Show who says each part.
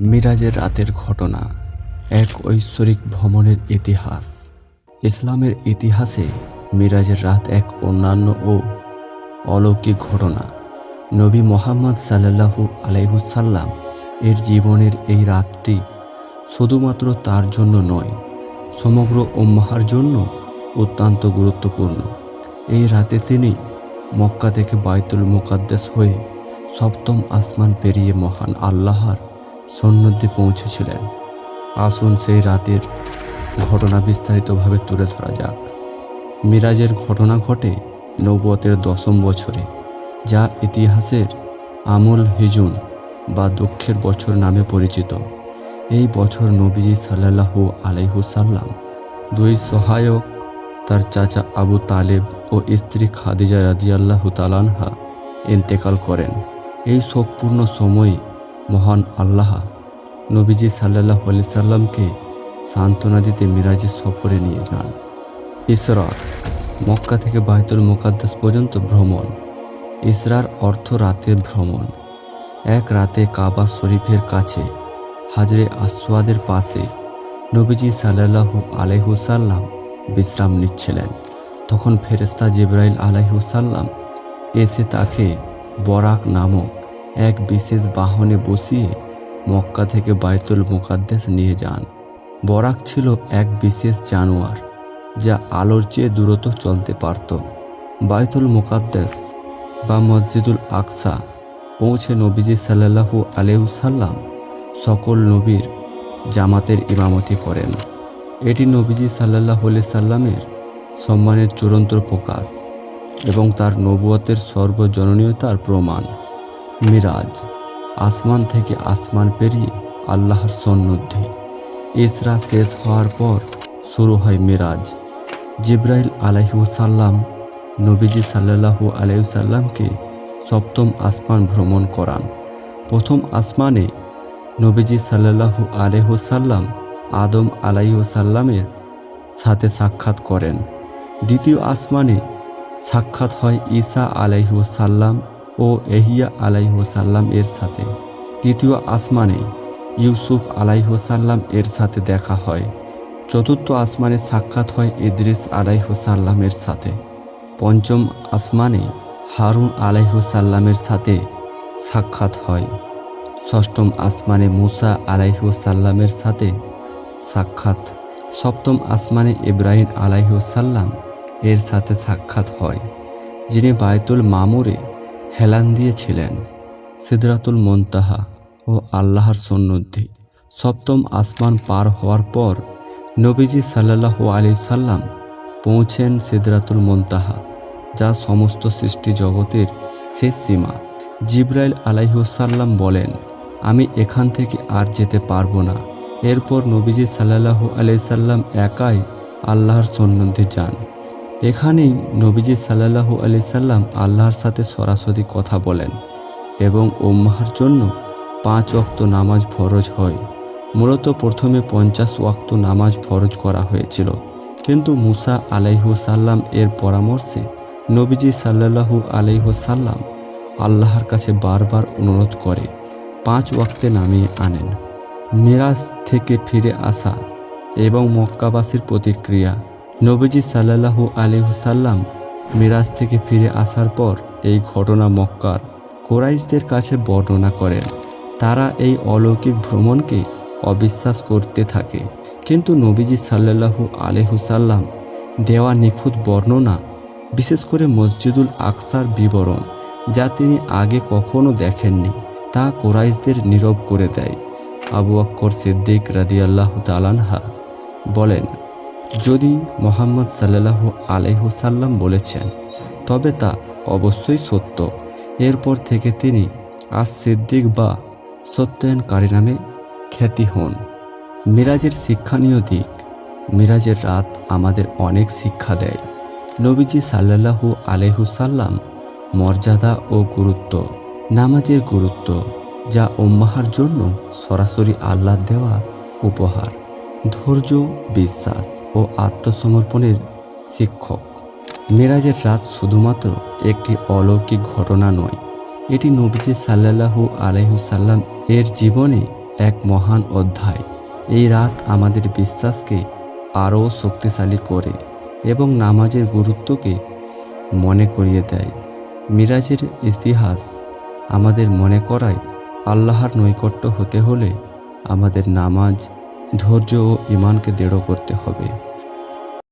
Speaker 1: মিরাজের রাতের ঘটনা, এক ঐশ্বরিক ভ্রমণের ইতিহাস। ইসলামের ইতিহাসে মিরাজের রাত এক অন্যান্য ও অলৌকিক ঘটনা। নবী মোহাম্মদ সাল্লাল্লাহু আলাইহুসাল্লাম এর জীবনের এই রাতটি শুধুমাত্র তার জন্য নয়, সমগ্র উম্মাহার জন্য অত্যন্ত গুরুত্বপূর্ণ। এই রাতে তিনি মক্কা থেকে বাইতুল মুকাদ্দেস হয়ে সপ্তম আসমান পেরিয়ে মহান আল্লাহর সন্ন্যতে পৌঁছেছিলেন। আসুন সেই রাতের ঘটনা বিস্তারিতভাবে তুলে ধরা যাক। মিরাজের ঘটনা ঘটে নৌবতের দশম বছরে, যা ইতিহাসের আমল হিজুন বা দুঃখের বছর নামে পরিচিত। এই বছর নবীজি সাল্লাহু আলাইহুসাল্লাম দুই সহায়ক, তার চাচা আবু তালেব ও স্ত্রী খাদিজা রাজিয়াল্লাহু তালানহা ইন্তেকাল করেন। এই শোকপূর্ণ সময়ে মহান আল্লাহ নবীজি সাল্লাহ আলি সাল্লামকে সান্ত্বনা দিতে মিরাজের সফরে নিয়ে যান। ইসরা, মক্কা থেকে বাইতুল মোকাদ্দাস পর্যন্ত ভ্রমণ। ইসরার অর্থ রাতের ভ্রমণ। এক রাতে কাবা শরীফের কাছে, হাজরে আসওয়াদের পাশে নবীজি সাল্লাহু আলাইহুসাল্লাম বিশ্রাম নিচ্ছিলেন। তখন ফেরেস্তা জিব্রাইল আলাইহুসাল্লাম এসে তাকে বরাক নামক এক বিশেষ বাহনে বসিয়ে মক্কা থেকে বাইতুল মুকাদ্দেস নিয়ে যান। বরাক ছিল এক বিশেষ জানোয়ার, যা আলোর চেয়ে দূরত চলতে পারত। বাইতুল মুকাদ্দেস বা মসজিদুল আকসা পৌঁছে নবীজি সাল্লাহু আলেউসাল্লাম সকল নবীর জামাতের ইমামতি করেন। এটি নবীজি সাল্লাহ সাল্লামের সম্মানের চূড়ান্ত প্রকাশ এবং তার নবুয়তের সর্বজননীয়তার প্রমাণ। মিরাজ, আসমান থেকে আসমান পেরিয়ে আল্লাহর সন্ন্যদ্ধি ইসরা শেষ হওয়ার পর শুরু হয় মিরাজ। জিব্রাইল আলাইহুসাল্লাম নবীজি সাল্লাহু আলাইসাল্লামকে সপ্তম আসমান ভ্রমণ করান। প্রথম আসমানে নবীজি সাল্লাহু আলহুসাল্লাম আদম আলাইসাল্লামের সাথে সাক্ষাৎ করেন। দ্বিতীয় আসমানে সাক্ষাৎ হয় ঈসা আলাইহুসাল্লাম ও এহিয়া আলাইহুসাল্লাম এর সাথে। তৃতীয় আসমানে ইউসুফ আলাইহুসাল্লাম এর সাথে দেখা হয়। চতুর্থ আসমানে সাক্ষাৎ হয় ইদ্রিস আলাইহুসাল্লামের সাথে। পঞ্চম আসমানে হারুন আলাইহুসাল্লামের সাথে সাক্ষাৎ হয়। ষষ্ঠম আসমানে মুসা আলাইহুসাল্লামের সাথে সাক্ষাৎ। সপ্তম আসমানে ইব্রাহিম আলাইহুসাল্লাম এর সাথে সাক্ষাৎ হয়, যিনি বায়তুল মামুরে হেলান দিয়েছিলেন সিদরাতুল মন্তাহা ও আল্লাহর সন্ন্যদ্ধি সপ্তম আসমান পার হওয়ার পর নবীজি সাল্লাহু আলি সাল্লাম পৌঁছেন সিদরাতুল মন্তাহা, যা সমস্ত সৃষ্টি জগতের শেষ সীমা। জিব্রাইল আলাইহুসাল্লাম বলেন, আমি এখান থেকে আর যেতে পারব না। এরপর নবীজি সাল্লাহু আলাইসাল্লাম একাই আল্লাহর সন্ন্যদ্ধে যান। এখানেই নবীজি সাল্লাহু আলাইসাল্লাম আল্লাহর সাথে সরাসরি কথা বলেন এবং ওম্মাহার জন্য পাঁচ ওয়াক্ত নামাজ ফরজ হয়। মূলত প্রথমে পঞ্চাশ ওয়াক্ত নামাজ ফরজ করা হয়েছিল। কিন্তু মুসা আলাইহুসাল্লাম এর পরামর্শে নবীজি সাল্লাহু আলাইহুসাল্লাম আল্লাহর কাছে বারবার অনুরোধ করে পাঁচ ওয়াক্তে নামিয়ে আনেন। মিরাজ থেকে ফিরে আসা এবং মক্কাবাসীর প্রতিক্রিয়া নবীজি সাল্লাহু আলিহুসাল্লাম মিরাজ থেকে ফিরে আসার পর এই ঘটনা মক্কার কোরাইশদের কাছে বর্ণনা করেন। তারা এই অলৌকিক ভ্রমণকে অবিশ্বাস করতে থাকে। কিন্তু নবীজি সাল্লাহু আলহুসাল্লাম দেওয়া নিখুঁত বর্ণনা, বিশেষ করে মসজিদুল আকসার বিবরণ, যা তিনি আগে কখনো দেখেননি, তা কোরাইশদের নীরব করে দেয়। আবু আক্কর সিদ্দিক রাদিয়াল্লাহ তালানহা বলেন যদি মোহাম্মদ সাল্লাহু আলহুসাল্লাম বলেছেন, তবে তা অবশ্যই সত্য। এরপর থেকে তিনি আজ সিদ্দিক বা সত্যায়নকারী নামে খ্যাতি হন। মিরাজের শিক্ষণীয় দিক, মিরাজের রাত আমাদের অনেক শিক্ষা দেয়। নবীজি সাল্লাহু আলহুসাল্লাম মর্যাদা ও গুরুত্ব, নামাজের গুরুত্ব, যা উম্মাহার জন্য সরাসরি আল্লাহ দেওয়া উপহার। ধৈর্য, বিশ্বাস ও আত্মসমর্পণের শিক্ষক। মেরাজের রাত শুধুমাত্র একটি অলৌকিক ঘটনা নয়, এটি নবীজি সাল্লাহু আলহুসাল্লাম এর জীবনে এক মহান অধ্যায়। এই রাত আমাদের বিশ্বাসকে আরও শক্তিশালী করে এবং নামাজের গুরুত্বকে মনে করিয়ে দেয়। মিরাজের ইতিহাস আমাদের মনে করায় আল্লাহর নৈকট্য হতে হলে আমাদের নামাজ ধৈর্য ও ইমানকে দৃঢ় করতে হবে।